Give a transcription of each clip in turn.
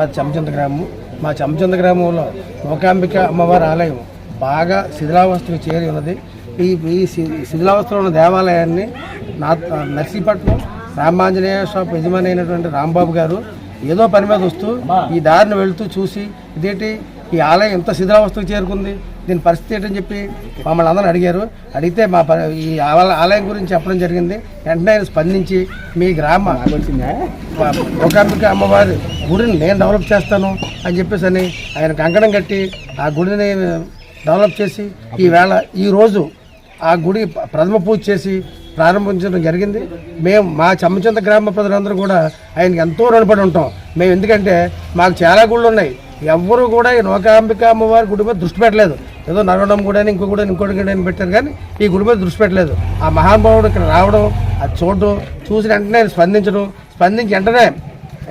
మా చమచంద గ్రామం మా చమచంద గ్రామంలో మూకాంబిక అమ్మవారి ఆలయం బాగా శిథిలావస్థకు చేరి ఉన్నది. ఈ ఈ శిథిలావస్థలో ఉన్న దేవాలయాన్ని నా నర్సీపట్నం రామాంజనేయ షాప్ యజమాని అయినటువంటి రాంబాబు గారు ఏదో పని మీద వస్తూ ఈ దారిని వెళ్తూ చూసి ఇదేంటి ఈ ఆలయం ఎంత శిథిలావస్థకు చేరుకుంది? దీని పరిస్థితి ఏంటని చెప్పి మమ్మల్ని అందరూ అడిగారు. అడిగితే మా ఈ ఆల- ఆలయం గురించి చెప్పడం జరిగింది. వెంటనే ఆయన స్పందించి మీ గ్రామ మూకాంబిక అమ్మవారి గుడిని నేను డెవలప్ చేస్తాను అని చెప్పేసి అని ఆయన కంకణం కట్టి ఆ గుడిని డెవలప్ చేసి ఈవేళ ఈరోజు ఆ గుడి ప్రథమ పూజ చేసి ప్రారంభించడం జరిగింది. మేము మా చమ్మచంత గ్రామ ప్రజలందరూ కూడా ఆయనకి ఎంతో రుణపడి ఉంటాం. మేము ఎందుకంటే మాకు చాలా గుళ్ళు ఉన్నాయి. ఎవ్వరూ కూడా ఈ నోకాంబిక అమ్మవారి గుడి మీద దృష్టి పెట్టలేదు. ఏదో నరవడం కూడా ఇంకో కూడా ఇంకోటి కూడా పెట్టారు కానీ ఈ గుడి మీద దృష్టి పెట్టలేదు. ఆ మహానుభావుడు ఇక్కడ రావడం అది చూడడం చూసిన వెంటనే స్పందించడం స్పందించి వెంటనే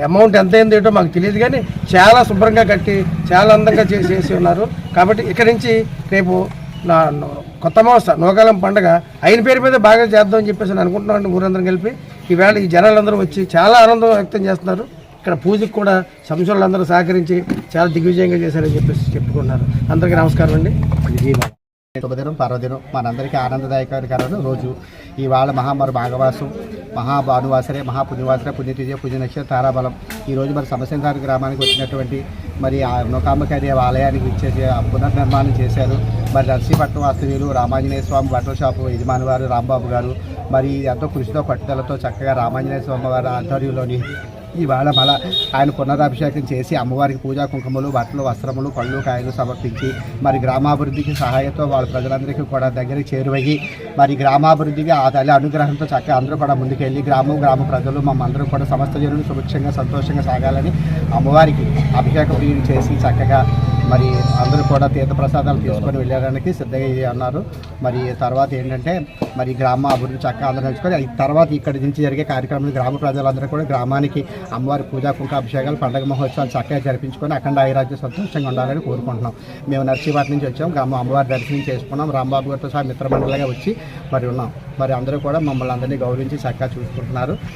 అమౌంట్ ఎంత అయింది ఏంటో మాకు తెలియదు కానీ చాలా శుభ్రంగా కట్టి చాలా అందంగా చేసి చేసి ఉన్నారు. కాబట్టి ఇక్కడి నుంచి రేపు నా కొత్త మాస నోకాలం పండగ ఆయన పేరు మీద బాగా చేద్దామని చెప్పేసి నేను అనుకుంటున్నాను ఊరందరం కలిపి. ఈవేళ ఈ జనాలందరూ వచ్చి చాలా ఆనందం వ్యక్తం చేస్తున్నారు. ఇక్కడ పూజకు కూడా సంశోళ్ళందరూ సహకరించి చాలా దిగ్విజయంగా చేశారని చెప్పేసి చెప్పుకుంటున్నారు. అందరికీ నమస్కారం అండి. శుభదినం పర్వదినం. మనందరికీ ఆనందదాయకరమైన రోజు ఇవాళ మహామరు భాగవాసం మహాభానువాసరే మహాపుణ్యవాసరే పుణ్యతిథి పుణ్య నక్షత్ర తారాబలం ఈరోజు మరి సమసంగారి గ్రామానికి వచ్చినటువంటి మరి ఆ నొకాంబకారి ఆలయానికి ఇచ్చేసి పునర్నిర్మాణం చేశారు. మరి నర్సీపట్నం వాస్తవ్యులు రామాంజనేయ స్వామి బట్టల షాపు యజమాని వారు రాంబాబు గారు మరి ఎంతో కృషితో పట్టుదలతో చక్కగా రామాంజనేయ స్వామి వారి ఆధ్వర్యంలోని ఇవాళ మళ్ళా ఆయన పునరాభిషేకం చేసి అమ్మవారికి పూజా కుంకుమలు బట్టలు వస్త్రములు పళ్ళు కాయలు సమర్పించి మరి గ్రామాభివృద్ధికి సహాయంతో వాళ్ళ ప్రజలందరికీ కూడా దగ్గరికి చేరువయ్యి మరి గ్రామాభివృద్ధికి ఆ తల్లి అనుగ్రహంతో చక్కగా అందరూ కూడా ముందుకెళ్ళి గ్రామం గ్రామ ప్రజలు మమ్మందరూ కూడా సమస్త జనులు సుభిక్షంగా సంతోషంగా సాగాలని అమ్మవారికి అభిషేక ప్రియులు చేసి చక్కగా మరి అందరూ కూడా తీర్థప్రసాదాలు తీసుకొని వెళ్ళడానికి సిద్ధంగా అన్నారు. మరి తర్వాత ఏంటంటే మరి గ్రామ అభివృద్ధి చక్కగా అందరూ నేర్చుకొని తర్వాత ఇక్కడి నుంచి జరిగే కార్యక్రమాలు గ్రామ ప్రజలందరూ కూడా గ్రామానికి అమ్మవారి పూజా కుంక అభిషేకాలు పండగ మహోత్సవాలు చక్కగా జరిపించుకొని అఖండ ఐరాజ్య సంతోషంగా ఉండాలని కోరుకుంటున్నాం. మేము నర్సీపాటి నుంచి వచ్చాం గ్రామ అమ్మవారి దర్శనం చేసుకున్నాం. రాంబాబు గారితో సహా మిత్రమండలిగా వచ్చి మరి ఉన్నాం. మరి అందరూ కూడా మమ్మల్ని అందరినీ గౌరవించి చక్కగా చూసుకుంటున్నారు.